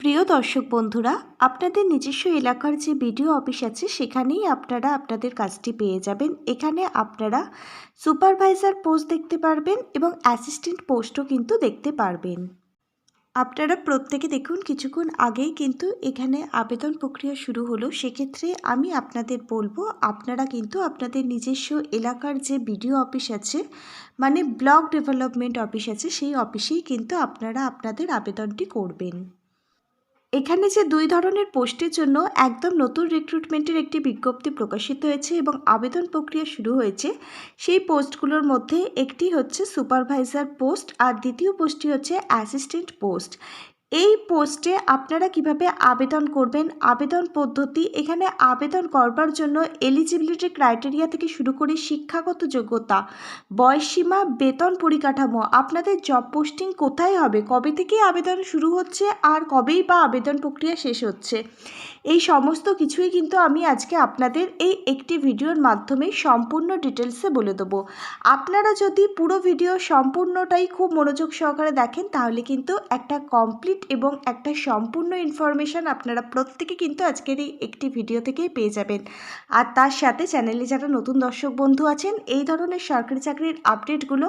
প্রিয় দর্শক বন্ধুরা, আপনাদের নিজস্ব এলাকার যে বিডিও অফিস আছে, সেখানেই আপনারা আপনাদের কাজটি পেয়ে যাবেন। এখানে আপনারা সুপারভাইজার পোস্ট দেখতে পারবেন এবং অ্যাসিস্ট্যান্ট পোস্টও কিন্তু দেখতে পারবেন। আপনারা প্রত্যেকে দেখুন, কিছুক্ষণ আগেই কিন্তু এখানে আবেদন প্রক্রিয়া শুরু হলো। সেক্ষেত্রে আমি আপনাদের বলব, আপনারা কিন্তু আপনাদের নিজস্ব এলাকার যে বিডিও অফিস আছে মানে ব্লক ডেভেলপমেন্ট অফিস আছে, সেই অফিসেই কিন্তু আপনারা আপনাদের আবেদনটি করবেন। এখানে যে দুই ধরনের পোস্টের জন্য একদম নতুন রিক্রুটমেন্টের একটি বিজ্ঞপ্তি প্রকাশিত হয়েছে এবং আবেদন প্রক্রিয়া শুরু হয়েছে, সেই পোস্টগুলোর মধ্যে একটি হচ্ছে সুপারভাইজার পোস্ট আর দ্বিতীয় পোস্টটি হচ্ছে অ্যাসিস্ট্যান্ট পোস্ট এই পোস্টে আপনারা কীভাবে আবেদন করবেন? আবেদন পদ্ধতি, এখানে আবেদন করবার জন্য এলিজিবিলিটি ক্রাইটেরিয়া থেকে শুরু করে শিক্ষাগত যোগ্যতা, বয়সসীমা, বেতন পরিকাঠামো, আপনাদের জব পোস্টিং কোথায় হবে, কবে থেকে আবেদন শুরু হচ্ছে, আর কবেই বা আবেদন প্রক্রিয়া শেষ হচ্ছে? এই সমস্ত কিছুই কিন্তু আমি আজকে আপনাদের এই একটি ভিডিওর মাধ্যমে সম্পূর্ণ ডিটেলসে বলে দেবো। আপনারা যদি পুরো ভিডিও সম্পূর্ণটাই খুব মনোযোগ সহকারে দেখেন, তাহলে কিন্তু একটা কমপ্লিট এবং একটা সম্পূর্ণ ইনফরমেশান আপনারা প্রত্যেকে কিন্তু আজকের এই একটি ভিডিও থেকেই পেয়ে যাবেন। আর তার সাথে চ্যানেলে যারা নতুন দর্শক বন্ধু আছেন, এই ধরনের সরকারি চাকরির আপডেটগুলো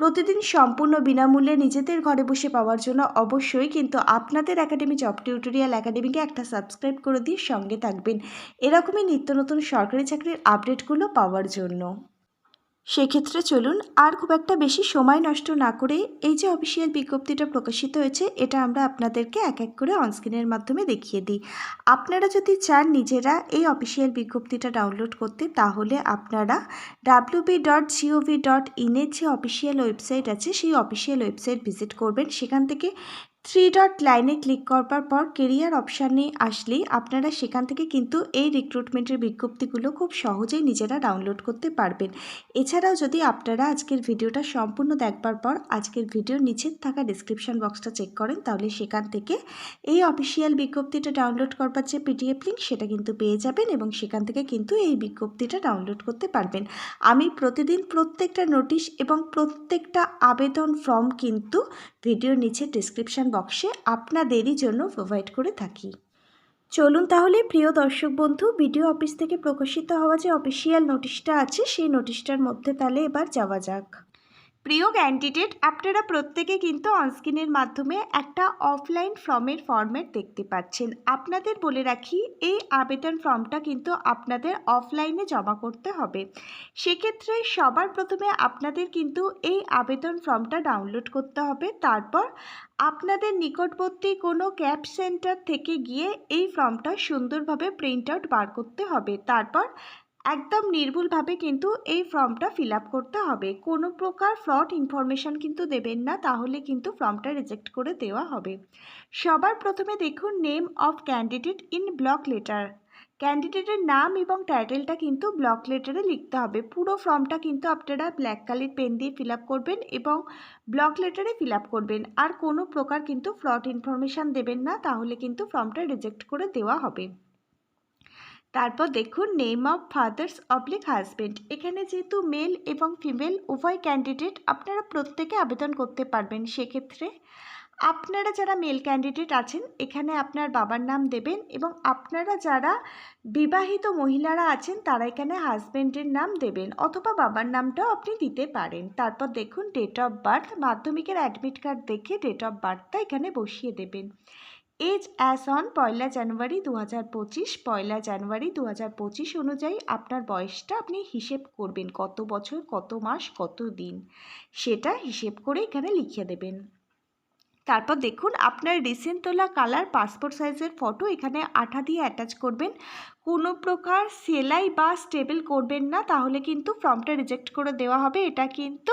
প্রতিদিন সম্পূর্ণ বিনামূল্যে নিজেদের ঘরে বসে পাওয়ার জন্য অবশ্যই কিন্তু আপনাদের একাডেমি জব টিউটোরিয়াল একাডেমিকে একটা সাবস্ক্রাইব করে দিয়ে সঙ্গে থাকবেন। এরকমই নিত্য নতুন সরকারি চাকরির আপডেটগুলো পাওয়ার জন্য। সেক্ষেত্রে চলুন আর খুব একটা বেশি সময় নষ্ট না করে এই যে অফিসিয়াল বিজ্ঞপ্তিটা প্রকাশিত হয়েছে, এটা আমরা আপনাদেরকে এক এক করে অনস্ক্রিনের মাধ্যমে দেখিয়ে দিই। আপনারা যদি চান নিজেরা এই অফিসিয়াল বিজ্ঞপ্তিটা ডাউনলোড করতে, তাহলে আপনারা ডাব্লিউবি ডট জিওভি ডট ইনের যে অফিসিয়াল ওয়েবসাইট আছে, সেই অফিসিয়াল ওয়েবসাইট ভিজিট করবেন। সেখান থেকে থ্রি ডট লাইনে ক্লিক করবার পর কেরিয়ার অপশানে আসলেই আপনারা সেখান থেকে কিন্তু এই রিক্রুটমেন্টের বিজ্ঞপ্তিগুলো খুব সহজেই নিজেরা ডাউনলোড করতে পারবেন। এছাড়াও যদি আপনারা আজকের ভিডিওটা সম্পূর্ণ দেখবার পর আজকের ভিডিওর নিচে থাকা ডিসক্রিপশান বক্সটা চেক করেন, তাহলে সেখান থেকে এই অফিসিয়াল বিজ্ঞপ্তিটা ডাউনলোড করবার যে পিডিএফ লিঙ্ক সেটা কিন্তু পেয়ে যাবেন এবং সেখান থেকে কিন্তু এই বিজ্ঞপ্তিটা ডাউনলোড করতে পারবেন। আমি প্রতিদিন প্রত্যেকটা নোটিশ এবং প্রত্যেকটা আবেদন ফর্ম কিন্তু ভিডিওর নিচে ডিসক্রিপশান বক্সে আপনাদেরই জন্য প্রোভাইড করে থাকি। চলুন তাহলে, প্রিয় দর্শক বন্ধু ভিডিও অফিস থেকে প্রকাশিত হওয়া যে অফিসিয়াল নোটিশটা আছে, সেই নোটিশটার মধ্যে তাহলে এবার যাওয়া যাক। প্রিয় ক্যান্ডিডেট, আপনারা প্রত্যেকে কিন্তু অনস্ক্রিনের মাধ্যমে একটা অফলাইন ফর্মের ফর্ম্যাট দেখতে পাচ্ছেন। আপনাদের বলে রাখি, এই আবেদন ফর্মটা কিন্তু আপনাদের অফলাইনে জমা করতে হবে। সেক্ষেত্রে সবার প্রথমে আপনাদের কিন্তু এই আবেদন ফর্মটা ডাউনলোড করতে হবে। তারপর আপনাদের নিকটবর্তী কোনো ক্যাব সেন্টার থেকে গিয়ে এই ফর্মটা সুন্দরভাবে প্রিন্ট আউট বার করতে হবে। তারপর একদম নির্ভুলভাবে কিন্তু এই ফর্মটা ফিল করতে হবে। কোনো প্রকার ফ্রড ইনফরমেশান কিন্তু দেবেন না, তাহলে কিন্তু ফর্মটা রিজেক্ট করে দেওয়া হবে। সবার প্রথমে দেখুন name of candidate in block letter ক্যান্ডিডেটের নাম এবং টাইটেলটা কিন্তু ব্লক লেটারে লিখতে হবে। পুরো ফর্মটা কিন্তু আপনারা ব্ল্যাক কালির পেন দিয়ে ফিল করবেন এবং ব্লক লেটারে ফিল করবেন। আর কোনো প্রকার কিন্তু ফ্রড ইনফরমেশান দেবেন না, তাহলে কিন্তু ফর্মটা রিজেক্ট করে দেওয়া হবে। তারপর দেখুন name of father's oblique husband এখানে যেহেতু মেল এবং ফিমেল উভয় ক্যান্ডিডেট আপনারা প্রত্যেকে আবেদন করতে পারবেন সেক্ষেত্রে। আপনারা যারা মেল ক্যান্ডিডেট আছেন, এখানে আপনার বাবার নাম দেবেন এবং আপনারা যারা বিবাহিত মহিলারা আছেন, তারা এখানে হাজব্যান্ডের নাম দেবেন অথবা বাবার নামটাও আপনি দিতে পারেন। তারপর দেখুন ডেট অফ বার্থ মাধ্যমিকের অ্যাডমিট কার্ড দেখে ডেট অফ বার্থটা এখানে বসিয়ে দেবেন। এজ অ্যাস অন পয়লা জানুয়ারি দু হাজার পঁচিশ, পয়লা জানুয়ারি দু হাজার পঁচিশ অনুযায়ী আপনার বয়সটা আপনি হিসেব করবেন। কত বছর, কত মাস, কত দিন? সেটা হিসেব করে এখানে লিখে দেবেন। তারপর দেখুন, আপনার রিসেন্ট তোলা কালার পাসপোর্ট সাইজের ফটো এখানে আঠা দিয়ে অ্যাটাচ করবেন। কোনো প্রকার সেলাই বা স্টেবল করবেন না, তাহলে কিন্তু ফর্মটা রিজেক্ট করে দেওয়া হবে। এটা কিন্তু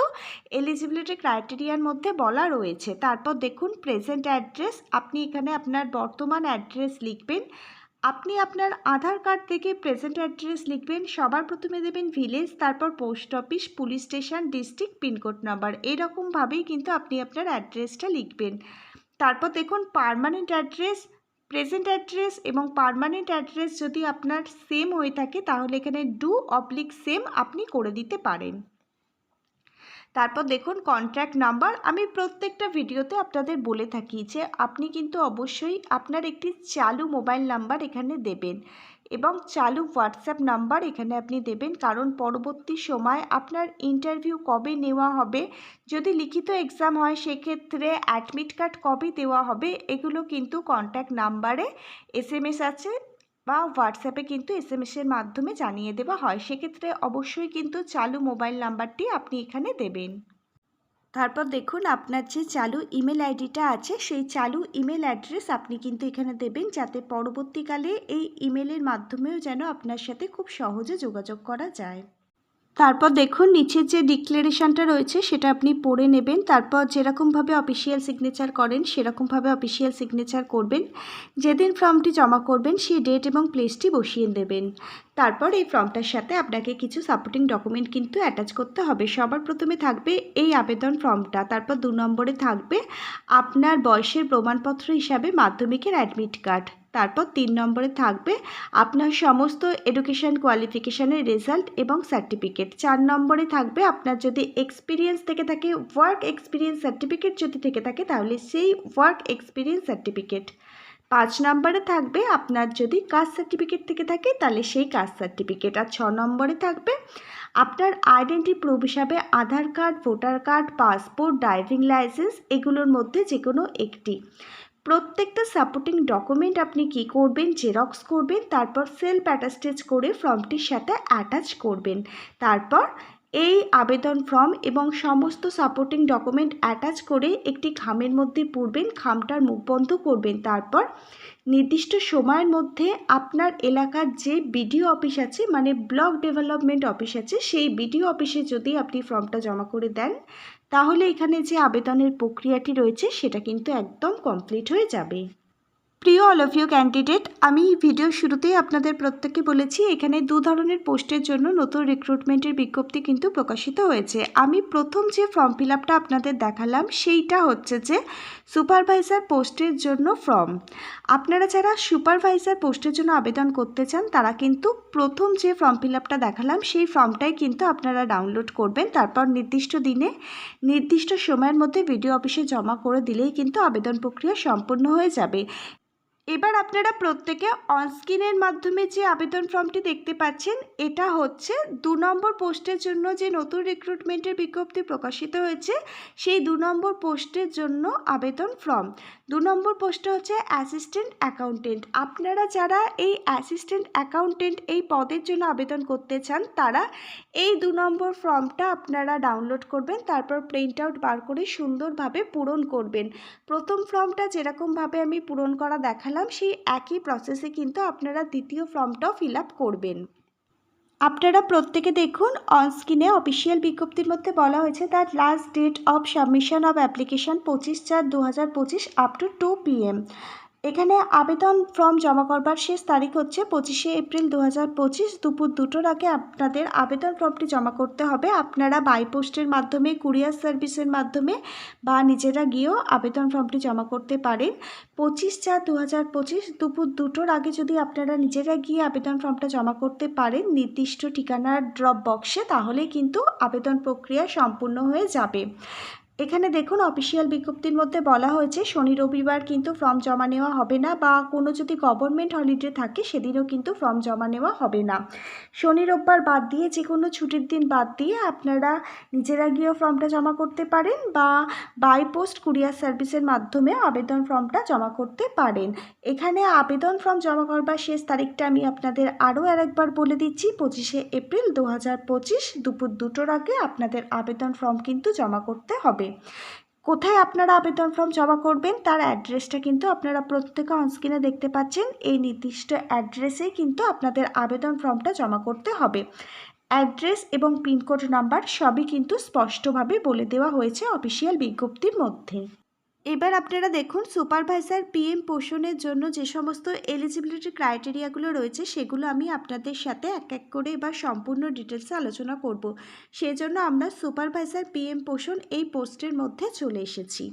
এলিজিবিলিটি ক্রাইটেরিয়ার মধ্যে বলা রয়েছে। তারপর দেখুন প্রেজেন্ট অ্যাড্রেস আপনি এখানে আপনার বর্তমান অ্যাড্রেস লিখবেন। আপনি আপনার আধার কার্ড থেকে প্রেজেন্ট অ্যাড্রেস লিখবেন, সবার প্রথমে দেবেন ভিলেজ, তারপর post office, police station, district pincode number. এরকমভাবেই কিন্তু আপনি আপনার অ্যাড্রেসটা লিখবেন। তারপর দেখুন পারমানেন্ট অ্যাড্রেস প্রেজেন্ট অ্যাড্রেস এবং পারমানেন্ট অ্যাড্রেস যদি আপনার সেম হয়ে থাকে, তাহলে এখানে ডু অবলিক সেম আপনি করে দিতে পারেন। তারপর দেখুন কন্ট্যাক্ট নাম্বার আমি প্রত্যেকটা ভিডিওতে আপনাদের বলে থাকি যে আপনি কিন্তু অবশ্যই আপনার একটি চালু মোবাইল নাম্বার এখানে দেবেন এবং চালু হোয়াটসঅ্যাপ নাম্বার এখানে আপনি দেবেন। কারণ পরবর্তী সময় আপনার ইন্টারভিউ কবে নেওয়া হবে, যদি লিখিত এক্সাম হয় সেক্ষেত্রে অ্যাডমিট কার্ড কবে দেওয়া হবে, এগুলো কিন্তু কন্ট্যাক্ট নাম্বারে এস আছে। বা হোয়াটসঅ্যাপে কিন্তু এস এম এসের মাধ্যমে জানিয়ে দেওয়া হয়। সেক্ষেত্রে অবশ্যই কিন্তু চালু মোবাইল নাম্বারটি আপনি এখানে দেবেন। তারপর দেখুন, আপনার যে চালু ইমেল আইডিটা আছে, সেই চালু ইমেল অ্যাড্রেস আপনি কিন্তু এখানে দেবেন, যাতে পরবর্তীকালে এই ইমেলের মাধ্যমেও যেন আপনার সাথে খুব সহজে যোগাযোগ করা যায়। তারপর দেখুন, নিচের যে ডিক্লারেশনটা রয়েছে, সেটা আপনি পড়ে নেবেন। তারপর যেরকমভাবে অফিসিয়াল সিগনেচার করেন, সেরকমভাবে অফিসিয়াল সিগনেচার করবেন। যেদিন ফর্মটি জমা করবেন, সেই ডেট এবং প্লেসটি বসিয়ে দেবেন। তারপর এই ফর্মটার সাথে আপনাকে কিছু সাপোর্টিং ডকুমেন্ট কিন্তু অ্যাটাচ করতে হবে। সবার প্রথমে থাকবে এই আবেদন ফর্মটা তারপর দু নম্বরে থাকবে আপনার বয়সের প্রমাণপত্র হিসাবে মাধ্যমিকের অ্যাডমিট কার্ড তারপর তিন নম্বরে থাকবে আপনার সমস্ত এডুকেশন কোয়ালিফিকেশানের রেজাল্ট এবং সার্টিফিকেট চার নম্বরে থাকবে আপনার যদি এক্সপিরিয়েন্স থেকে থাকে ওয়ার্ক এক্সপিরিয়েন্স সার্টিফিকেট যদি থেকে থাকে, তাহলে সেই ওয়ার্ক এক্সপিরিয়েন্স সার্টিফিকেট পাঁচ নম্বরে থাকবে আপনার যদি কাস্ট সার্টিফিকেট থেকে থাকে, তাহলে সেই কাস্ট সার্টিফিকেট আর ছ নম্বরে থাকবে আপনার আইডেন্টি প্রুফ হিসাবে Aadhaar card voter card passport driving licence এগুলোর মধ্যে যে কোনো একটি। প্রত্যেকটা সাপোর্টিং ডকুমেন্ট আপনি কি করবেন জেরক্স করবেন, তারপর সেলফ অ্যাটাস্টেজ করে ফর্মটির সাথে অ্যাটাচ করবেন। তারপর এই আবেদন ফর্ম এবং সমস্ত সাপোর্টিং ডকুমেন্ট অ্যাটাচ করে একটি খামের মধ্যে পুরবেন খামটার মুখ বন্ধ করবেন। তারপর নির্দিষ্ট সময়ের মধ্যে আপনার এলাকার যে বিডিও অফিস আছে মানে ব্লক ডেভেলপমেন্ট অফিস আছে, সেই বিডিও অফিসে যদি আপনি ফর্মটা জমা করে দেন তাহলে এখানে যে আবেদনের প্রক্রিয়াটি রয়েছে সেটা কিন্তু একদম কমপ্লিট হয়ে যাবে। প্রিয় অল অফ ইউ ক্যান্ডিডেট আমি ভিডিও শুরুতেই আপনাদের প্রত্যেককে বলেছি, এখানে দু ধরনের পোস্টের জন্য নতুন রিক্রুটমেন্টের বিজ্ঞপ্তি কিন্তু প্রকাশিত হয়েছে। আমি প্রথম যে ফর্ম ফিল আপনাদের দেখালাম, সেইটা হচ্ছে যে সুপারভাইজার পোস্টের জন্য ফর্ম আপনারা যারা সুপারভাইজার পোস্টের জন্য আবেদন করতে চান, তারা কিন্তু প্রথম যে ফর্ম ফিল দেখালাম, সেই ফর্মটাই কিন্তু আপনারা ডাউনলোড করবেন। তারপর নির্দিষ্ট দিনে, নির্দিষ্ট সময়ের মধ্যে ভিডিও অফিসে জমা করে দিলেই কিন্তু আবেদন প্রক্রিয়া সম্পূর্ণ হয়ে যাবে। এবার আপনারা প্রত্যেকে অনস্ক্রিনের মাধ্যমে যে আবেদন ফর্মটি দেখতে পাচ্ছেন, এটা হচ্ছে দু নম্বর পোস্টের জন্য যে নতুন রিক্রুটমেন্টের বিজ্ঞপ্তি প্রকাশিত হয়েছে, সেই দু নম্বর পোস্টের জন্য আবেদন ফর্ম। দু নম্বর পোস্টটা হচ্ছে অ্যাসিস্ট্যান্ট অ্যাকাউন্টেন্ট আপনারা যারা এই অ্যাসিস্ট্যান্ট অ্যাকাউন্টেন্ট এই পদের জন্য আবেদন করতে চান, তারা এই দু নম্বর ফর্মটা আপনারা ডাউনলোড করবেন, তারপর প্রিন্ট আউট বার করে সুন্দরভাবে পূরণ করবেন। প্রথম ফর্মটা যেরকমভাবে আমি পূরণ করা দেখালাম সেই একই প্রসেসে কিন্তু আপনারা দ্বিতীয় ফর্মটাও ফিল করবেন। আপনারা প্রত্যেকে দেখুন অনস্ক্রিনে অফিসিয়াল বিজ্ঞপ্তির মধ্যে বলা হয়েছে that last date of submission of application পঁচিশ চার দু হাজার পঁচিশ আপ টু টু পিএম এখানে আবেদন ফর্ম জমা করবার শেষ তারিখ হচ্ছে পঁচিশে এপ্রিল দু হাজার পঁচিশ দুপুর দুটোর আগে আপনাদের আবেদন ফর্মটি জমা করতে হবে। আপনারা বাই পোস্টের মাধ্যমে, কুরিয়ার সার্ভিসের মাধ্যমে বা নিজেরা গিয়েও আবেদন ফর্মটি জমা করতে পারেন। পঁচিশ চার দু দুপুর দুটোর আগে যদি আপনারা নিজেরা গিয়ে আবেদন ফর্মটা জমা করতে পারেন নির্দিষ্ট ঠিকানার ড্রপ বক্সে তাহলে কিন্তু আবেদন প্রক্রিয়া সম্পূর্ণ হয়ে যাবে। এখানে দেখুন অফিসিয়াল বিজ্ঞপ্তির মধ্যে বলা হয়েছে, শনি রবিবার কিন্তু ফর্ম জমা নেওয়া হবে না বা কোনো যদি গভর্নমেন্ট হলিডে থাকে, সেদিনও কিন্তু ফর্ম জমা নেওয়া হবে না। শনি রোববার বাদ দিয়ে যে কোনো ছুটির দিন বাদ দিয়ে আপনারা নিজেরা গিয়েও ফর্মটা জমা করতে পারেন বা বাই পোস্ট কুরিয়ার সার্ভিসের মাধ্যমে আবেদন ফর্মটা জমা করতে পারেন। এখানে আবেদন ফর্ম জমা করবার শেষ তারিখটা আমি আপনাদের আরও আরেকবার বলে দিচ্ছি, পঁচিশে এপ্রিল দু হাজার পঁচিশ দুপুর দুটোর আগে আপনাদের আবেদন ফর্ম কিন্তু জমা করতে হবে। কোথায় আপনারা আবেদন ফর্ম জমা করবেন, তার অ্যাড্রেসটা কিন্তু আপনারা প্রত্যেকে অনস্ক্রিনে দেখতে পাচ্ছেন। এই নির্দিষ্ট অ্যাড্রেসে কিন্তু আপনাদের আবেদন ফর্মটা জমা করতে হবে। অ্যাড্রেস এবং পিনকোড নাম্বার সবই কিন্তু স্পষ্টভাবে বলে দেওয়া হয়েছে অফিসিয়াল বিজ্ঞপ্তির মধ্যে। এবার আপনারা দেখুন সুপারভাইজার পিএম পোষণের জন্য যে সমস্ত এলিজিবিলিটি ক্রাইটেরিয়াগুলো রয়েছে, সেগুলো আমি আপনাদের সাথে এক এক করে এবার সম্পূর্ণ ডিটেলসে আলোচনা করব। সেজন্য আমরা সুপারভাইজার পিএম পোষণ এই পোস্টের মধ্যে চলে এসেছি।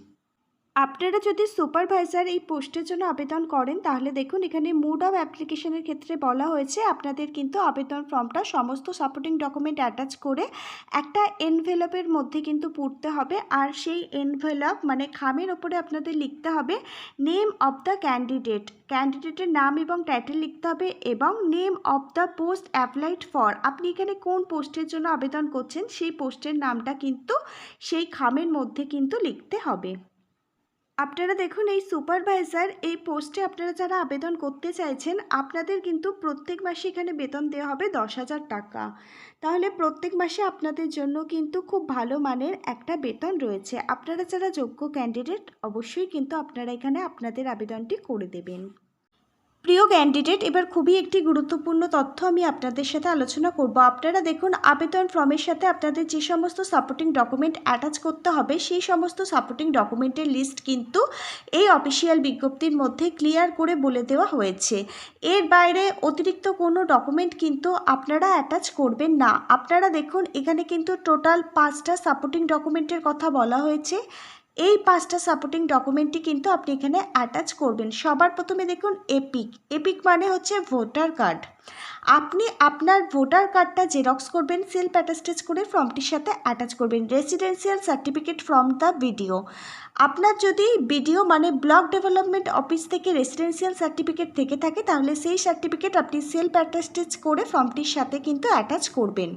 আপনারা যদি সুপারভাইজার এই পোস্টের জন্য আবেদন করেন, তাহলে দেখুন এখানে মুড অফ অ্যাপ্লিকেশনের ক্ষেত্রে বলা হয়েছে, আপনাদের কিন্তু আবেদন ফর্মটা সমস্ত সাপোর্টিং ডকুমেন্ট অ্যাটাচ করে একটা এনভেলপের মধ্যে কিন্তু পড়তে হবে। আর সেই এনভেলপ মানে খামের ওপরে আপনাদের লিখতে হবে নেম অফ দ্য ক্যান্ডিডেট ক্যান্ডিডেটের নাম এবং টাইটেল লিখতে হবে এবং name of the post applied for আপনি এখানে কোন পোস্টের জন্য আবেদন করছেন, সেই পোস্টের নামটা কিন্তু সেই খামের মধ্যে কিন্তু লিখতে হবে। আপনারা দেখুন, এই সুপারভাইজার এই পোস্টে আপনারা যারা আবেদন করতে চাইছেন, আপনাদের কিন্তু প্রত্যেক মাসে এখানে বেতন দেওয়া হবে দশ হাজার টাকা। তাহলে প্রত্যেক মাসে আপনাদের জন্য কিন্তু খুব ভালো মানের একটা বেতন রয়েছে। আপনারা যারা যোগ্য ক্যান্ডিডেট অবশ্যই কিন্তু আপনারা এখানে আপনাদের আবেদনটি করে দেবেন। প্রিয় ক্যান্ডিডেট এবার খুবই একটি গুরুত্বপূর্ণ তথ্য আমি আপনাদের সাথে আলোচনা করব। আপনারা দেখুন, আবেদন ফর্মের সাথে আপনাদের যে সমস্ত সাপোর্টিং ডকুমেন্ট অ্যাটাচ করতে হবে, সেই সমস্ত সাপোর্টিং ডকুমেন্টের লিস্ট কিন্তু এই অফিসিয়াল বিজ্ঞপ্তির মধ্যে ক্লিয়ার করে বলে দেওয়া হয়েছে। এর বাইরে অতিরিক্ত কোনো ডকুমেন্ট কিন্তু আপনারা অ্যাটাচ করবেন না। আপনারা দেখুন, এখানে কিন্তু টোটাল পাঁচটা সাপোর্টিং ডকুমেন্টের কথা বলা হয়েছে। এই পাঁচটা সাপোর্টিং ডকুমেন্টটি কিন্তু আপনি এখানে অ্যাটাচ করবেন। সবার প্রথমে দেখুন এপিক এপিক মানে হচ্ছে ভোটার কার্ড আপনি আপনার ভোটার কার্ডটা জেরক্স করবেন সেলফ অ্যাটাস্টেজ করে ফর্মটির সাথে অ্যাটাচ করবেন। Residential certificate from the video আপনার যদি বিডিও মানে ব্লক ডেভেলপমেন্ট অফিস থেকে রেসিডেন্সিয়াল সার্টিফিকেট থেকে থাকে, তাহলে সেই সার্টিফিকেট আপনি সেলফ অ্যাটাস্টেজ করে ফর্মটির সাথে কিন্তু অ্যাটাচ করবেন।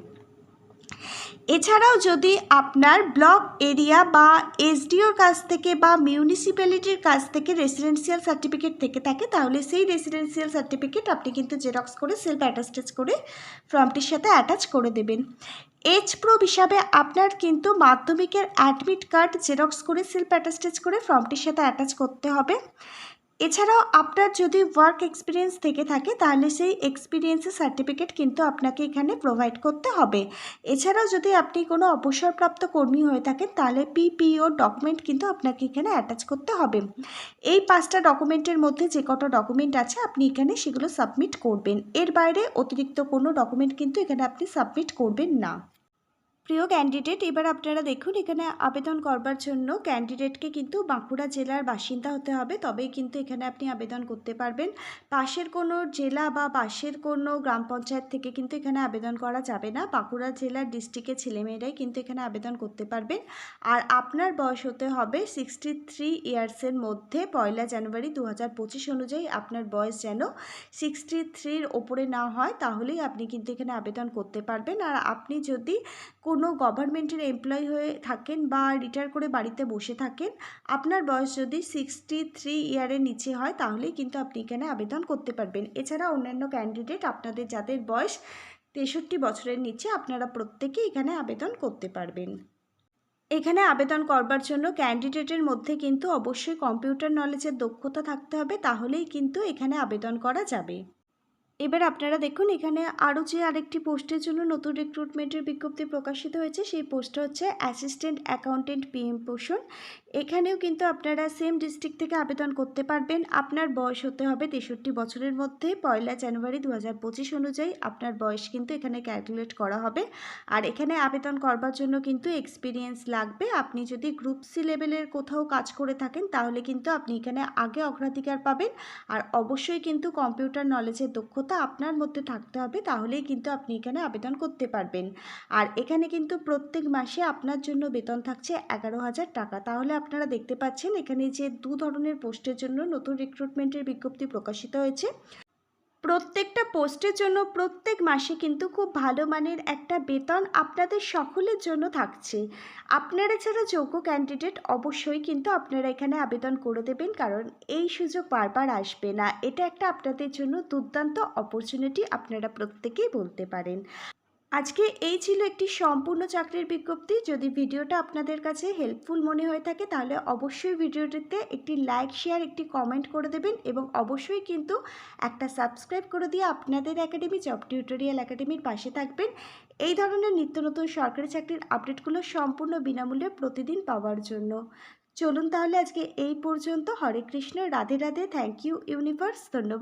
এছাড়াও যদি আপনার ব্লক এরিয়া বা এসডিওর কাছ থেকে বা মিউনিসিপ্যালিটির কাছ থেকে রেসিডেন্সিয়াল সার্টিফিকেট থেকে থাকে, তাহলে সেই রেসিডেন্সিয়াল সার্টিফিকেট আপনি কিন্তু জেরক্স করে সেলফ অ্যাটাস্টেজ করে ফর্মটির সাথে অ্যাটাচ করে দেবেন। এইচ প্রুফ হিসাবে আপনার কিন্তু মাধ্যমিকের অ্যাডমিট কার্ড জেরক্স করে সেলফ অ্যাটাস্টেজ করে ফর্মটির সাথে অ্যাটাচ করতে হবে। এছাড়াও আপনার যদি ওয়ার্ক এক্সপিরিয়েন্স থেকে থাকে, তাহলে সেই এক্সপিরিয়েন্সের সার্টিফিকেট কিন্তু আপনাকে এখানে প্রোভাইড করতে হবে। এছাড়াও যদি আপনি কোনো অবসরপ্রাপ্ত কর্মী হয়ে থাকেন, তাহলে পিপিও ডকুমেন্ট কিন্তু আপনাকে এখানে অ্যাটাচ করতে হবে। এই পাঁচটা ডকুমেন্টের মধ্যে যে কটা ডকুমেন্ট আছে, আপনি এখানে সেগুলো সাবমিট করবেন। এর বাইরে অতিরিক্ত কোনো ডকুমেন্ট কিন্তু এখানে আপনি সাবমিট করবেন না। প্রিয় ক্যান্ডিডেট এবার আপনারা দেখুন, এখানে আবেদন করবার জন্য ক্যান্ডিডেটকে কিন্তু বাঁকুড়া জেলার বাসিন্দা হতে হবে। তবেই কিন্তু এখানে আপনি আবেদন করতে পারবেন। পাশের কোনো জেলা বা পাশের কোনো গ্রাম পঞ্চায়েত থেকে কিন্তু এখানে আবেদন করা যাবে না। বাঁকুড়া জেলার ডিস্ট্রিক্টের ছেলেমেয়েরাই কিন্তু এখানে আবেদন করতে পারবেন। আর আপনার বয়স হতে হবে সিক্সটি থ্রি ইয়ার্সের মধ্যে, পয়লা জানুয়ারি দু হাজার পঁচিশ অনুযায়ী আপনার বয়স যেন সিক্সটি থ্রির ওপরে না হয়, তাহলেই আপনি কিন্তু এখানে আবেদন করতে পারবেন। আর আপনি যদি কোনো গভর্নমেন্টের এমপ্লয়ি হয়ে থাকেন বা রিটায়ার করে বাড়িতে বসে থাকেন, আপনার বয়স যদি সিক্সটি থ্রি ইয়ারের নিচে হয়, তাহলেই কিন্তু আপনি এখানে আবেদন করতে পারবেন। এছাড়া অন্যান্য ক্যান্ডিডেট আপনাদের যাদের বয়স তেষট্টি বছরের নিচে, আপনারা প্রত্যেকেই এখানে আবেদন করতে পারবেন। এখানে আবেদন করবার জন্য ক্যান্ডিডেটের মধ্যে কিন্তু অবশ্যই কম্পিউটার নলেজের দক্ষতা থাকতে হবে, তাহলেই কিন্তু এখানে আবেদন করা যাবে। এবার আপনারা দেখুন, এখানে আরও যে আরেকটি পোস্টের জন্য নতুন রিক্রুটমেন্টের বিজ্ঞপ্তি প্রকাশিত হয়েছে, সেই পোস্টটা হচ্ছে অ্যাসিস্ট্যান্ট অ্যাকাউন্টেন্ট পি এম পোষণ এখানেও কিন্তু আপনারা সেম ডিস্ট্রিক্ট থেকে আবেদন করতে পারবেন। আপনার বয়স হতে হবে তেষট্টি বছরের মধ্যে। পয়লা জানুয়ারি দু হাজার পঁচিশ অনুযায়ী আপনার বয়স কিন্তু এখানে ক্যালকুলেট করা হবে। আর এখানে আবেদন করবার জন্য কিন্তু এক্সপিরিয়েন্স লাগবে। আপনি যদি গ্রুপ সি লেভেলের কোথাও কাজ করে থাকেন, তাহলে কিন্তু আপনি এখানে আগে অগ্রাধিকার পাবেন। আর অবশ্যই কিন্তু কম্পিউটার নলেজের দক্ষতা আপনার মধ্যে থাকতে হবে, তাহলেই কিন্তু আপনি এখানে আবেদন করতে পারবেন। আর এখানে কিন্তু প্রত্যেক মাসে আপনার জন্য বেতন থাকছে এগারো হাজার টাকা। তাহলে আপনারা দেখতে পাচ্ছেন, এখানে যে দু ধরনের পোস্টের জন্য নতুন রিক্রুটমেন্টের বিজ্ঞপ্তি প্রকাশিত হয়েছে। প্রত্যেকটা পোস্টের জন্য প্রত্যেক মাসে কিন্তু খুব ভালো মানের একটা বেতন আপনাদের সকলের জন্য থাকছে। আপনারা যারা যোগ্য ক্যান্ডিডেট অবশ্যই কিন্তু আপনারা এখানে আবেদন করে দেবেন, কারণ এই সুযোগ বারবার আসবে না। এটা একটা আপনাদের জন্য দুর্দান্ত অপরচুনিটি আপনারা প্রত্যেকেই বলতে পারেন। আজকে এই ছিল একটি সম্পূর্ণ চাকরির বিজ্ঞপ্তি। যদি ভিডিওটা আপনাদের কাছে হেল্পফুল মনে হয়ে থাকে, তাহলে অবশ্যই ভিডিওটিতে একটি লাইক শেয়ার একটি কমেন্ট করে দেবেন এবং অবশ্যই কিন্তু একটা সাবস্ক্রাইব করে দিয়ে আপনাদের একাডেমি জব টিউটোরিয়াল একাডেমির পাশে থাকবেন। এই ধরনের নিত্য নতুন সরকারি চাকরির আপডেটগুলো সম্পূর্ণ বিনামূল্যে প্রতিদিন পাওয়ার জন্য। চলুন তাহলে আজকে এই পর্যন্ত। Hare Krishna, Radhe Radhe. Thank you universe ধন্যবাদ।